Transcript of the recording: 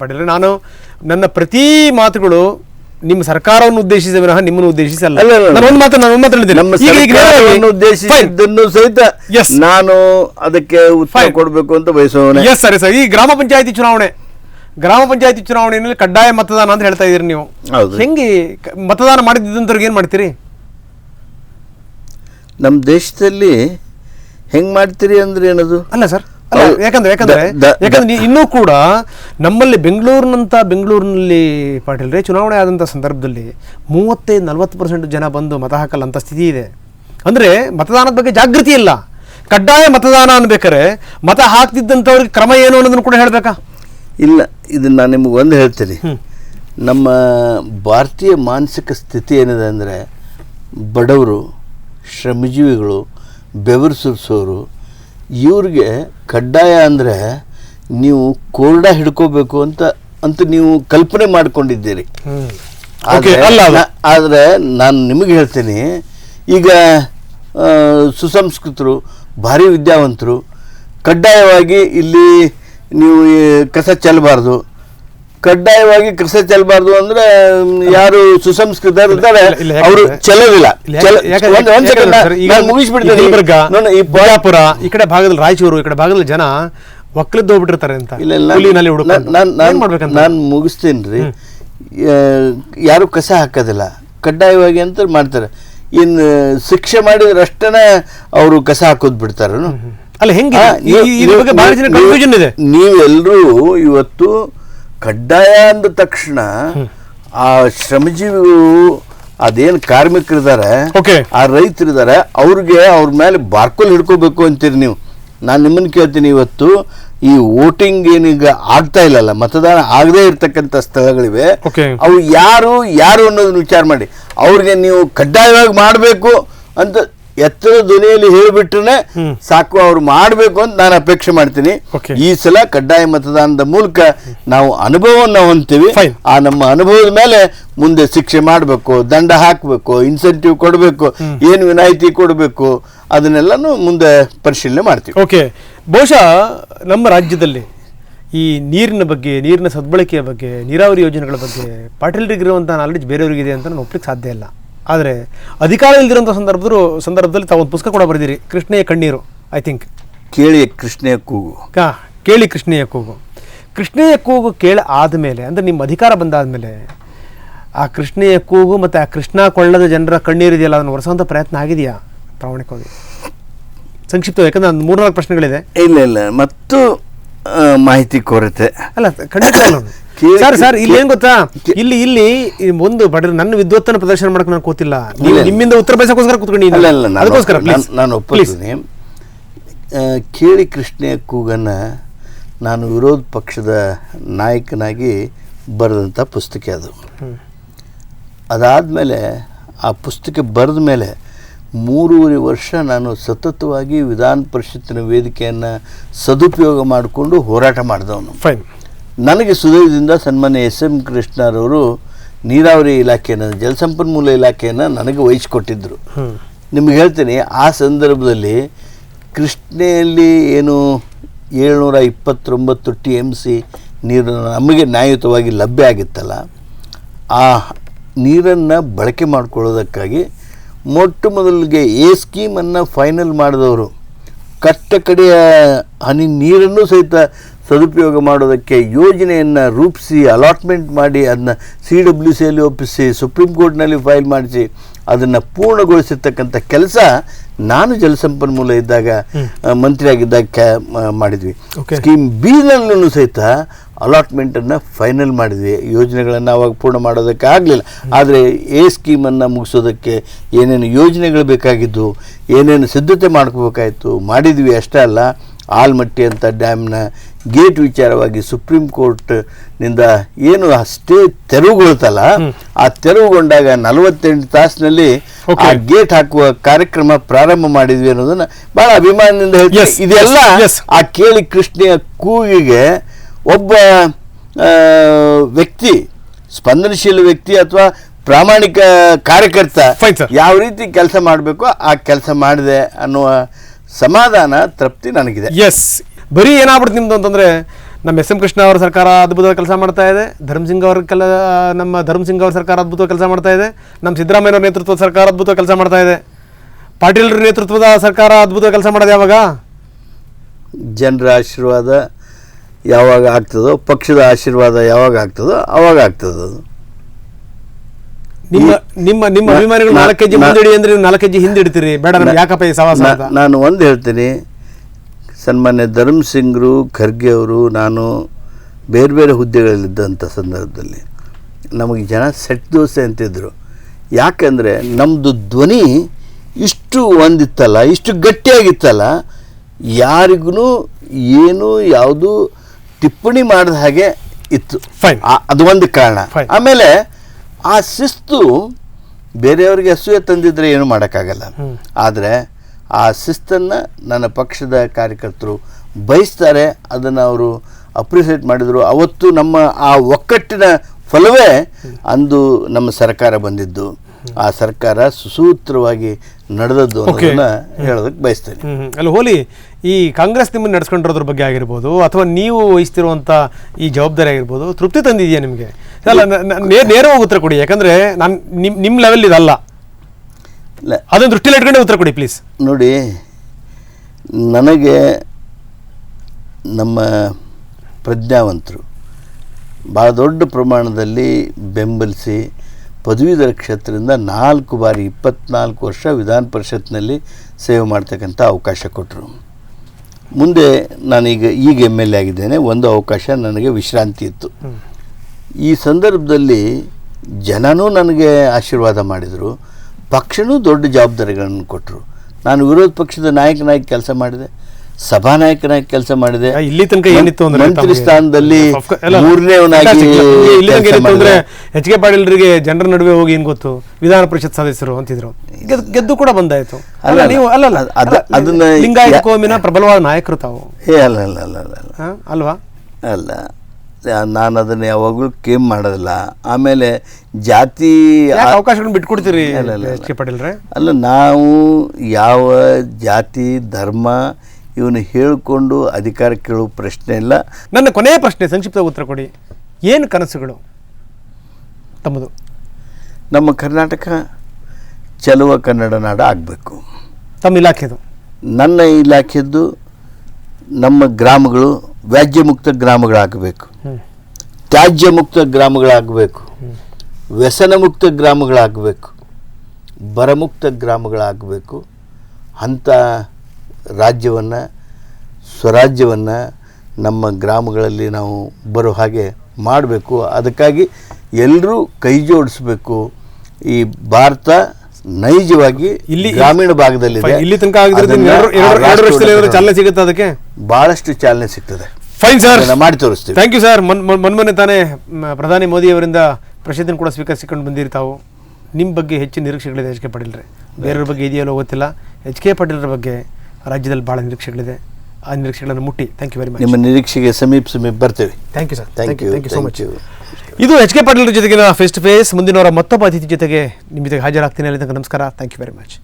ಪಟೇಲ್ರೆ ನಾನು ನನ್ನ ಪ್ರತಿ ಮಾತುಗಳು ನಿಮ್ಮ ಸರ್ಕಾರವನ್ನು ಉದ್ದೇಶಿಸಿದ ವಿನಃ ನಿಮ್ಮನ್ನು ಉದ್ದೇಶಿಸಿ ಅಲ್ಲ ಒಂದು ಮಾತು ನಾನು ಒಂದು. ಉದ್ದೇಶಿಸಿದ್ದನ್ನು ಸಹಿತ. ನಾನು ಅದಕ್ಕೆ ಉತ್ಸಾಹ ಕೊಡಬೇಕು ಅಂತ ಬಯಸೋನೆ ಎಸ್ ಸರಿ ಸರ್. ಈ ಗ್ರಾಮ ಪಂಚಾಯತಿ ಚುನಾವಣೆ. ಗ್ರಾಮ ಪಂಚಾಯತಿ ಚುನಾವಣೆಯಲ್ಲಿ ಕಡ್ಡಾಯ ಮತದಾನ ಅಂತ ಹೇಳ್ತಾ ಇದೀರಿ ನೀವು. ಹೆಂಗೆ ಮತದಾನ ಮಾಡಿದ್ದಂತವ್ರಿಗೆ ಏನ್ ಮಾಡ್ತೀರಿ? ನಮ್ಮ ದೇಶದಲ್ಲಿ ಹೆಂಗ್ ಮಾಡ್ತೀರಿ ಅಂದ್ರೆ ಏನದು? ಅಲ್ಲ ಸರ್. ಯಾಕಂದ್ರೆ ಯಾಕಂದ್ರೆ ಯಾಕಂದ್ರೆ ಇನ್ನೂ ಕೂಡ ನಮ್ಮಲ್ಲಿ ಬೆಂಗಳೂರಿನಂತ ಬೆಂಗಳೂರಿನಲ್ಲಿ ಪಾಟೀಲ್ ರೀ ಚುನಾವಣೆ ಆದಂಥ ಸಂದರ್ಭದಲ್ಲಿ ಮೂವತ್ತೈದು ನಲವತ್ತು ಪರ್ಸೆಂಟ್ ಜನ ಬಂದು ಮತ ಹಾಕಲ್ಲ ಅಂತ ಸ್ಥಿತಿ ಇದೆ. ಅಂದ್ರೆ ಮತದಾನದ ಬಗ್ಗೆ ಜಾಗೃತಿ ಇಲ್ಲ. ಕಡ್ಡಾಯ ಮತದಾನ ಅನ್ಬೇಕಾರೆ ಮತ ಹಾಕ್ತಿದ್ದಂಥವ್ರಿಗೆ ಕ್ರಮ ಏನು ಅನ್ನೋದನ್ನು ಕೂಡ ಹೇಳ್ಬೇಕಾ? ಇಲ್ಲ ಇದನ್ನ ನಾನು ನಿಮ್ಗೆ ಒಂದು ಹೇಳ್ತೀನಿ. ನಮ್ಮ ಭಾರತೀಯ ಮಾನಸಿಕ ಸ್ಥಿತಿ ಏನಿದೆ ಅಂದರೆ ಬಡವರು ಶ್ರಮಜೀವಿಗಳು ಬೆವರು ಸುರಿಸೋರು ಇವ್ರಿಗೆ ಕಡ್ಡಾಯ ಅಂದರೆ ನೀವು ಕೋರ್ಡ ಹಿಡ್ಕೋಬೇಕು ಅಂತ ಅಂತ ನೀವು ಕಲ್ಪನೆ ಮಾಡಿಕೊಂಡಿದ್ದೀರಿ. ಆದರೆ ನಾನು ನಿಮಗೆ ಹೇಳ್ತೀನಿ ಈಗ ಸುಸಂಸ್ಕೃತರು ಭಾರಿ ವಿದ್ಯಾವಂತರು ಕಡ್ಡಾಯವಾಗಿ ಇಲ್ಲಿ ನೀವು ಕಸ ಚೆಲ್ಲಬಾರ್ದು ಕಡ್ಡಾಯವಾಗಿ ಕಸ ಚೆಲ್ಲಬಾರ್ದು ಅಂದ್ರೆ ಯಾರು ಸುಸಂಸ್ಕೃತ ಇದ್ದಾರೆ ಇಲ್ಲ, ಅವರು ಚೆಲ್ಲೋದಿಲ್ಲ. ಮುಗಿಸ್ಬಿಡ್ತಾರೆ ಬಿಜಾಪುರ ಈ ಕಡೆ ಭಾಗದಲ್ಲಿ ರಾಯಚೂರು ಈ ಕಡೆ ಭಾಗದಲ್ಲಿ ಜನ ಒಕ್ಕಲಿದ್ದು ಹೋಗ್ಬಿಟ್ಟಿರ್ತಾರೆ ಅಂತ ನಾನು ಮುಗಿಸ್ತೀನಿ ರೀ. ಯಾರು ಕಸ ಹಾಕೋದಿಲ್ಲ. ಕಡ್ಡಾಯವಾಗಿ ಅಂತ ಮಾಡ್ತಾರೆ. ಇನ್ನು ಶಿಕ್ಷೆ ಮಾಡಿದ್ರೆ ಅಷ್ಟೇ ಅವರು ಕಸ ಹಾಕೋದ್ ಬಿಡ್ತಾರನು. ಅಲ್ಲ ಹೆಂಗೆ ನೀವೆಲ್ಲರೂ ಇವತ್ತು ಕಡ್ಡಾಯ ಅಂದ ತಕ್ಷಣ ಆ ಶ್ರಮಜೀವಿಗಳು ಅದೇನು ಕಾರ್ಮಿಕರಿದ್ದಾರೆ. ಆ ರೈತರಿದ್ದಾರೆ ಅವ್ರಿಗೆ ಅವ್ರ ಮೇಲೆ ಬಾರ್ಕೋಲ್ ಹಿಡ್ಕೋಬೇಕು ಅಂತೀರಿ ನೀವು ನಾನು ನಿಮ್ಮನ್ನು ಕೇಳ್ತೀನಿ ಇವತ್ತು ಈ ವೋಟಿಂಗ್ ಏನೀಗ ಆಗ್ತಾ ಇಲ್ಲಲ್ಲ ಮತದಾನ ಆಗದೇ ಇರ್ತಕ್ಕಂಥ ಸ್ಥಳಗಳಿವೆ. ಅವು ಯಾರು ಯಾರು ಅನ್ನೋದನ್ನ ವಿಚಾರ ಮಾಡಿ ಅವ್ರಿಗೆ ನೀವು ಕಡ್ಡಾಯವಾಗಿ ಮಾಡಬೇಕು ಅಂತ ಎತ್ತರ ಧ್ವನಿಯಲ್ಲಿ ಹೇಳಿಬಿಟ್ರೆ ಸಾಕು ಅವ್ರು ಮಾಡಬೇಕು ಅಂತ ನಾನು ಅಪೇಕ್ಷೆ ಮಾಡ್ತೀನಿ. ಈ ಸಲ ಕಡ್ಡಾಯ ಮತದಾನದ ಮೂಲಕ ನಾವು ಅನುಭವವನ್ನು ಹೊಂತೀವಿ ಆ ನಮ್ಮ ಅನುಭವದ ಮೇಲೆ ಮುಂದೆ ಶಿಕ್ಷೆ ಮಾಡಬೇಕು ದಂಡ ಹಾಕಬೇಕು ಇನ್ಸೆಂಟಿವ್ ಕೊಡಬೇಕು ಏನು ವಿನಾಯಿತಿ ಕೊಡಬೇಕು ಅದನ್ನೆಲ್ಲನೂ ಮುಂದೆ ಪರಿಶೀಲನೆ ಮಾಡ್ತೀವಿ. ಓಕೆ ಬಹುಶಃ ನಮ್ಮ ರಾಜ್ಯದಲ್ಲಿ ಈ ನೀರಿನ ಬಗ್ಗೆ ನೀರಿನ ಸದ್ಬಳಕೆಯ ಬಗ್ಗೆ ನೀರಾವರಿ ಯೋಜನೆಗಳ ಬಗ್ಗೆ ಪಾಟೀಲ್ರಿಗಿರುವಂಥ ನಾಲೆಡ್ಜ್ ಬೇರೆಯವರಿಗಿದೆ ಅಂತ ನಾನು ಒಪ್ಲಿಕ್ಕೆ ಸಾಧ್ಯ ಇಲ್ಲ. ಆದರೆ ಅಧಿಕಾರ ಇಲ್ದಿರೋಂಥ ಸಂದರ್ಭದ್ರು ಸಂದರ್ಭದಲ್ಲಿ ತಾವು ಒಂದು ಪುಸ್ತಕ ಕೂಡ ಬರೆದಿರಿ. ಕೃಷ್ಣೆಯ ಕಣ್ಣೀರು ಐ ಥಿಂಕ್ ಕೇಳಿ ಕೃಷ್ಣೆಯ ಕೂಗು. ಕಾ ಕೇಳಿ ಕೃಷ್ಣೆಯ ಕೂಗು. ಕೃಷ್ಣೆಯ ಕೂಗು ಕೇಳಿ ಆದಮೇಲೆ ಅಂದರೆ ನಿಮ್ಮ ಅಧಿಕಾರ ಬಂದಾದಮೇಲೆ ಆ ಕೃಷ್ಣೆಯ ಕೂಗು ಮತ್ತು ಆ ಕೃಷ್ಣ ಕೊಳ್ಳದ ಜನರ ಕಣ್ಣೀರಿದೆಯಲ್ಲ ಅದನ್ನು ಒರೆಸುವಂಥ ಪ್ರಯತ್ನ ಆಗಿದೆಯಾ? ಪ್ರಾಮಾಣಿಕವಾಗಿ ಸಂಕ್ಷಿಪ್ತ ಯಾಕಂದ್ರೆ ಒಂದು ಮೂರ್ನಾಲ್ಕು ಪ್ರಶ್ನೆಗಳಿದೆ. ಇಲ್ಲ ಇಲ್ಲ. ಮತ್ತು ಮಾಹಿತಿ ಕೊರತೆ. ಅಲ್ಲ ಖಂಡಿತ ಸರ್ ಸರ್ ಇಲ್ಲಿ ಏನ್ ಗೊತ್ತಾ? ಇಲ್ಲಿ ಇಲ್ಲಿ ಒಂದು ಬಡ ನನ್ನ ವಿದ್ವತ್ತನ ಪ್ರದರ್ಶನ ಮಾಡಕ್ ನಾನು ಕೂತಿಲ್ಲ. ನೀವು. ನಿಮ್ಮಿಂದ ಉತ್ತರ ಬಯಸಕ್ಕೋಸ್ಕರ ಕೂತ್ಕೊಂಡಿ ಕೂತ್ಕೊಂಡಿದ್ದೀನಿ ಅದಕ್ಕೋಸ್ಕರ ನಾನು- ಆ, ಕೇಳಿ ಕೃಷ್ಣ ಕೂಗನ್ನ ನಾನು ವಿರೋಧ ಪಕ್ಷದ ನಾಯಕನಾಗಿ ಬರೆದಂಥ ಪುಸ್ತಕ ಅದು. ಅದಾದಮೇಲೆ ಆ ಪುಸ್ತಕ ಬರೆದ ಮೇಲೆ ಮೂರುವರೆ ವರ್ಷ ನಾನು ಸತತವಾಗಿ ವಿಧಾನ ಪರಿಷತ್ತಿನ ವೇದಿಕೆಯನ್ನು ಸದುಪಯೋಗ ಮಾಡಿಕೊಂಡು ಹೋರಾಟ ಮಾಡಿದವನು. ಫೈನ್ ನನಗೆ ಸುದಯದಿಂದ ಸನ್ಮಾನ್ಯ ಎಸ್ ಎಂ ಕೃಷ್ಣರವರು ನೀರಾವರಿ ಇಲಾಖೆಯನ್ನು ಜಲಸಂಪನ್ಮೂಲ ಇಲಾಖೆಯನ್ನು ನನಗೆ ವಹಿಸಿಕೊಟ್ಟಿದ್ದರು ನಿಮ್ಗೆ ಹೇಳ್ತೀನಿ ಆ ಸಂದರ್ಭದಲ್ಲಿ ಕೃಷ್ಣೆಯಲ್ಲಿ ಏನು ಏಳ್ನೂರ ಇಪ್ಪತ್ತೊಂಬತ್ತು ಟಿ ಎಂ ಸಿ ನೀರು ನಮಗೆ ನ್ಯಾಯಯುತವಾಗಿ ಲಭ್ಯ ಆಗಿತ್ತಲ್ಲ ಆ ನೀರನ್ನು ಬಳಕೆ ಮಾಡಿಕೊಳ್ಳೋದಕ್ಕಾಗಿ ಮೊಟ್ಟ ಮೊದಲಿಗೆ ಎ ಸ್ಕೀಮನ್ನು ಫೈನಲ್ ಮಾಡಿದವರು. ಕಟ್ಟ ಕಡೆಯ ಹನಿ ನೀರನ್ನು ಸಹಿತ ಸದುಪಯೋಗ ಮಾಡೋದಕ್ಕೆ ಯೋಜನೆಯನ್ನು ರೂಪಿಸಿ ಅಲಾಟ್ಮೆಂಟ್ ಮಾಡಿ ಅದನ್ನ ಸಿ ಡಬ್ಲ್ಯೂ ಸಿಯಲ್ಲಿ ಒಪ್ಪಿಸಿ ಸುಪ್ರೀಂ ಕೋರ್ಟ್ನಲ್ಲಿ ಫೈಲ್ ಮಾಡಿಸಿ ಅದನ್ನು ಪೂರ್ಣಗೊಳಿಸಿರ್ತಕ್ಕಂಥ ಕೆಲಸ ನಾನು ಜಲಸಂಪನ್ಮೂಲ ಇದ್ದಾಗ ಮಂತ್ರಿಯಾಗಿದ್ದಾಗ ಕ್ಯಾ ಮಾಡಿದ್ವಿ. ಸ್ಕೀಮ್ ಬಿನಲ್ಲೂ ಸಹಿತ ಅಲಾಟ್ಮೆಂಟನ್ನು ಫೈನಲ್ ಮಾಡಿದ್ವಿ. ಯೋಜನೆಗಳನ್ನು ಅವಾಗ ಪೂರ್ಣ ಮಾಡೋದಕ್ಕೆ ಆಗಲಿಲ್ಲ. ಆದರೆ ಎ ಸ್ಕೀಮನ್ನು ಮುಗಿಸೋದಕ್ಕೆ ಏನೇನು ಯೋಜನೆಗಳು ಬೇಕಾಗಿದ್ದು ಏನೇನು ಸಿದ್ಧತೆ ಮಾಡ್ಕೋಬೇಕಾಯಿತು ಮಾಡಿದ್ವಿ ಅಷ್ಟೇ ಅಲ್ಲ. ಆಲ್ಮಟ್ಟಿ ಅಂತ ಡ್ಯಾಮ್ನ ಗೇಟ್ ವಿಚಾರವಾಗಿ ಸುಪ್ರೀಂ ಕೋರ್ಟ್ನಿಂದ ಏನು ಅಷ್ಟೇ ತೆರವುಗೊಳ್ತಲ್ಲ ಆ ತೆರವುಗೊಂಡಾಗ ನಲವತ್ತೆಂಟು ತಾಸಿನಲ್ಲಿ ಆ. ಗೇಟ್ ಹಾಕುವ ಕಾರ್ಯಕ್ರಮ ಪ್ರಾರಂಭ ಮಾಡಿದ್ವಿ ಅನ್ನೋದನ್ನ ಬಹಳ ಅಭಿಮಾನದಿಂದ Yes, ಇದೆಲ್ಲ. ಆ ಕೇಳಿ ಕೃಷ್ಣೆಯ ಕೂಗಿಗೆ ಒಬ್ಬ ವ್ಯಕ್ತಿ ಸ್ಪಂದನಶೀಲ ವ್ಯಕ್ತಿ ಅಥವಾ ಪ್ರಾಮಾಣಿಕ ಕಾರ್ಯಕರ್ತ ಯಾವ ರೀತಿ ಕೆಲಸ ಮಾಡಬೇಕು ಆ ಕೆಲಸ ಮಾಡಿದೆ ಅನ್ನುವ ಸಮಾಧಾನ ತೃಪ್ತಿ ನನಗಿದೆ. ಎಸ್ ಬರೀ ಏನಾಗ್ಬಿಡ್ತು ನಿಮ್ಮದು ಅಂತಂದರೆ ನಮ್ಮ ಎಸ್ ಎಂ ಕೃಷ್ಣ ಅವರ ಸರ್ಕಾರ ಅದ್ಭುತ ಕೆಲಸ ಮಾಡ್ತಾ ಇದೆ ಧರ್ಮಸಿಂಗ್ ಅವರ ಕೆಲ ನಮ್ಮ ಧರ್ಮಸಿಂಗ್ ಅವರ ಸರ್ಕಾರ ಅದ್ಭುತ ಕೆಲಸ ಮಾಡ್ತಾ ಇದೆ ನಮ್ಮ ಸಿದ್ದರಾಮಯ್ಯ ಅವರ ನೇತೃತ್ವದ ಸರ್ಕಾರ ಅದ್ಭುತ ಕೆಲಸ ಮಾಡ್ತಾ ಇದೆ. ಪಾಟೀಲ್ ನೇತೃತ್ವದ ಸರ್ಕಾರ ಅದ್ಭುತ ಕೆಲಸ ಮಾಡೋದು ಯಾವಾಗ? ಜನರ ಆಶೀರ್ವಾದ ಯಾವಾಗ ಆಗ್ತದೋ ಪಕ್ಷದ ಆಶೀರ್ವಾದ ಯಾವಾಗ ಆಗ್ತದೋ ಅವಾಗ ಆಗ್ತದೆ ಅದು ನಿಮ್ಮ ನಿಮ್ಮ ನಿಮ್ಮ ಅಭಿಮಾನಿಗಳು ನಾಲ್ಕು ಕೆಜಿ ಮುಂದಿಡಿ ಅಂದ್ರೆ ನೀವು ನಾಲ್ಕು ಕೆಜಿ ಹಿಂದಿಡ್ತೀರಿ. ಬೇಡ ನಮ್ಗೆ ಯಾಕಪ್ಪ ಈ ಸವಾಸ ನಾನು ಒಂದು ಹೇಳ್ತೀನಿ. ಸನ್ಮಾನ್ಯ ಧರ್ಮ್ ಸಿಂಗ್ರು ಖರ್ಗೆ ಅವರು ನಾನು ಬೇರೆ ಬೇರೆ ಹುದ್ದೆಗಳಲ್ಲಿದ್ದಂಥ ಸಂದರ್ಭದಲ್ಲಿ ನಮಗೆ ಜನ ಸೆಟ್ ದೋಸೆ ಅಂತಿದ್ರು. ಯಾಕಂದರೆ ನಮ್ಮದು ಧ್ವನಿ ಇಷ್ಟು ಒಂದಿತ್ತಲ್ಲ ಇಷ್ಟು ಗಟ್ಟಿಯಾಗಿತ್ತಲ್ಲ ಯಾರಿಗೂ ಏನು ಯಾವುದು ಟಿಪ್ಪಣಿ ಮಾಡಿದ ಹಾಗೆ ಇತ್ತು. ಅದು ಒಂದು ಕಾರಣ. ಆಮೇಲೆ ಆ ಶಿಸ್ತು ಬೇರೆಯವ್ರಿಗೆ ಅಸೂಯೆ ತಂದಿದ್ರೆ ಏನು ಮಾಡೋಕ್ಕಾಗಲ್ಲ. ಆದರೆ ಆ ಶಿಸ್ತನ್ನು ನನ್ನ ಪಕ್ಷದ ಕಾರ್ಯಕರ್ತರು ಬಯಸ್ತಾರೆ ಅದನ್ನು ಅವರು ಅಪ್ರಿಸಿಯೇಟ್ ಮಾಡಿದರು. ಅವತ್ತು ನಮ್ಮ ಆ ಒಕ್ಕಟ್ಟಿನ ಫಲವೇ ಅಂದು ನಮ್ಮ ಸರ್ಕಾರ ಬಂದಿದ್ದು. ಆ ಸರ್ಕಾರ ಸುಸೂತ್ರವಾಗಿ ನಡೆದದ್ದು. ಅನ್ನೋದನ್ನ ಹೇಳೋದಕ್ಕೆ ಬಯಸ್ತೇನೆ. ಅಲ್ಲಿ ಹೋಲಿ ಈ ಕಾಂಗ್ರೆಸ್ ನಿಮ್ಮನ್ನು ನಡೆಸ್ಕೊಂಡಿರೋದ್ರ ಬಗ್ಗೆ ಆಗಿರ್ಬೋದು ಅಥವಾ ನೀವು ವಹಿಸ್ತಿರುವಂಥ ಈ ಜವಾಬ್ದಾರಿ ಆಗಿರ್ಬೋದು ತೃಪ್ತಿ ತಂದಿದೆಯಾ ನಿಮಗೆ? ಅಲ್ಲ ನೇರವಾಗಿ ಉತ್ತರ ಕೊಡಿ ಯಾಕಂದ್ರೆ ನಾನು ನಿಮ್ಮ ನಿಮ್ಮ ಲೆವೆಲ್ ಇದಲ್ಲ ಇಲ್ಲ ಅದನ್ನು ದೃಷ್ಟಿಲಿ ಇಟ್ಕೊಂಡೆ ಉತ್ತರ ಕೊಡಿ ಪ್ಲೀಸ್ ನೋಡಿ ನನಗೆ ನಮ್ಮ ಪ್ರಜ್ಞಾವಂತರು ಭಾಳ ದೊಡ್ಡ ಪ್ರಮಾಣದಲ್ಲಿ ಬೆಂಬಲಿಸಿ ಪದವೀಧರ ಕ್ಷೇತ್ರದಿಂದ ನಾಲ್ಕು ಬಾರಿ ಇಪ್ಪತ್ನಾಲ್ಕು ವರ್ಷ ವಿಧಾನ ಪರಿಷತ್ನಲ್ಲಿ ಸೇವೆ ಮಾಡ್ತಕ್ಕಂಥ ಅವಕಾಶ ಕೊಟ್ಟರು. ಮುಂದೆ ನಾನೀಗ ಈಗ ಎಂ ಎಲ್ ಎ ಆಗಿದ್ದೇನೆ ಒಂದು ಅವಕಾಶ ನನಗೆ ವಿಶ್ರಾಂತಿ ಇತ್ತು. ಈ ಸಂದರ್ಭದಲ್ಲಿ ಜನನೂ ನನಗೆ ಆಶೀರ್ವಾದ ಮಾಡಿದರು. ಪಕ್ಷನೂ ದೊಡ್ಡ ಜವಾಬ್ದಾರಿಗಳನ್ನು ಕೊಟ್ಟರು. ನಾನು ವಿರೋಧ ಪಕ್ಷದ ನಾಯಕನಾಗಿ ಕೆಲಸ ಮಾಡಿದೆ ಸಭಾನಾಯಕನಾಗಿ ಕೆಲಸ ಮಾಡಿದೆ. ಇಲ್ಲಿ ತನಕ ಏನಿತ್ತು ಅಂದ್ರೆ ಮಂತ್ರಿ? ಸ್ಥಾನದಲ್ಲಿ ಮಾಡಿದೆ. ಎಚ್ ಕೆ ಪಾಟೀಲ್ರಿಗೆ ಜನರ ನಡುವೆ ಹೋಗಿ ಏನ್ ಗೊತ್ತು? ವಿಧಾನ ಪರಿಷತ್ ಸದಸ್ಯರು ಅಂತಿದ್ರು. ಗೆದ್ದು- ಕೂಡ ಬಂದಾಯ್ತು. ಅಲ್ಲ ನೀವು ಅಲ್ಲ ಅಲ್ಲ, ಅದ- ಅದನ್ನ ಲಿಂಗಾಯತ ಕೋಮಿನ ಪ್ರಬಲವಾದ ನಾಯಕರು ತಾವು. ಏ ಅಲ್ಲ ಅಲ್ಲ ಅಲ್ಲ ಅಲ್ವಾ? ಅಲ್ಲ. ನಾನು ಅದನ್ನು ಯಾವಾಗಲೂ ಕೇಮ್ ಮಾಡೋದಿಲ್ಲ. ಆಮೇಲೆ ಜಾತಿ ಅವಕಾಶಗಳನ್ನ ಬಿಟ್ಕೊಡ್ತೀರಿ ಅಲ್ಲ, ಅಲ್ಲ, ಪಾಟೀಲ್ರೆ? ಅಲ್ಲ ನಾವು ಯಾವ ಜಾತಿ ಧರ್ಮ ಇವನು ಹೇಳಿಕೊಂಡು ಅಧಿಕಾರ ಕೇಳುವ ಪ್ರಶ್ನೆ ಇಲ್ಲ. ನನ್ನ ಕೊನೆಯ ಪ್ರಶ್ನೆ ಸಂಕ್ಷಿಪ್ತ ಉತ್ತರ ಕೊಡಿ. ಏನು ಕನಸುಗಳು ತಮ್ಮದು? ನಮ್ಮ ಕರ್ನಾಟಕ ಚಲುವ ಕನ್ನಡ ನಾಡ ಆಗಬೇಕು. ತಮ್ಮ ಇಲಾಖೆದು? ನನ್ನ ಇಲಾಖೆದ್ದು ನಮ್ಮ ಗ್ರಾಮಗಳು ವ್ಯಾಜ್ಯ ಮುಕ್ತ ಗ್ರಾಮಗಳಾಗಬೇಕು. ತ್ಯಾಜ್ಯ ಮುಕ್ತ ಗ್ರಾಮಗಳಾಗಬೇಕು. ವ್ಯಸನ ಮುಕ್ತ ಗ್ರಾಮಗಳಾಗಬೇಕು. ಬರಮುಕ್ತ ಗ್ರಾಮಗಳಾಗಬೇಕು. ಅಂಥ ರಾಜ್ಯವನ್ನು ಸ್ವರಾಜ್ಯವನ್ನು ನಮ್ಮ ಗ್ರಾಮಗಳಲ್ಲಿ ನಾವು ಬರೋ ಹಾಗೆ ಮಾಡಬೇಕು. ಅದಕ್ಕಾಗಿ ಎಲ್ಲರೂ ಕೈ ಜೋಡಿಸ್ಬೇಕು. ಈ ಭಾರತ ನೈಜವಾಗಿ ಇಲ್ಲಿ- ಗ್ರಾಮೀಣ ಭಾಗದಲ್ಲಿದೆ. Fine. ಇಲ್ಲಿ ತನಕ ಬಹಳಷ್ಟು ಚಾಲನೆ ಸಿಗ್ತದೆ. ಫೈನ್ ಸರ್ ಮಾಡಿ ತೋರಿಸ್ತೀವಿ. ಥ್ಯಾಂಕ್ ಯು ಸರ್ ಮೊನ್ ಮೊನ್- ಮೊನ್ನೆ ತಾನೇ ಪ್ರಧಾನಿ ಮೋದಿ ಅವರಿಂದ ಪ್ರಶಸ್ತಿಯನ್ನು ಕೂಡ ಸ್ವೀಕರಿಸಿಕೊಂಡು ಬಂದಿರಿ ತಾವು. ನಿಮ್ಮ ಬಗ್ಗೆ ಹೆಚ್ಚಿನ ನಿರೀಕ್ಷೆಗಳಿದೆ ಎಚ್ ಕೆ ಪಾಟೀಲ್ರೆ ಬೇರೆಯವ್ರ ಬಗ್ಗೆ ಇದೆಯಲ್ಲೋ ಗೊತ್ತಿಲ್ಲ. ಎಚ್ ಕೆ ಪಾಟೀಲ್ರ ಬಗ್ಗೆ ರಾಜ್ಯದಲ್ಲಿ ಭಾಳ ನಿರೀಕ್ಷೆಗಳಿದೆ. ಆ ನಿರೀಕ್ಷೆಗಳನ್ನು ಮುಟ್ಟಿ. ಥ್ಯಾಂಕ್ ಯು ವೆರಿ ಮಚ್ ನಿಮ್ಮ ನಿರೀಕ್ಷೆಗೆ ಸಮೀಪ ಸಮೀಪ ಬರ್ತೇವೆ. Thank you sir thank you thank you so much ಇದು ಎಚ್ ಕೆ ಪಾಟೀಲ್ ಜೊತೆಗಿನ ಫೇಸ್ ಟು ಫೇಸ್ ಮುಂದಿನವರ ಮತ್ತೊಬ್ಬ ಅತಿಥಿ ಜೊತೆಗೆ ನಿಮ್ಮ ಜೊತೆಗೆ ಹಾಜರಾಗ್ತೀನಿ. ಅಲ್ಲಿ ತನಕ ನಮಸ್ಕಾರ. Thank you very much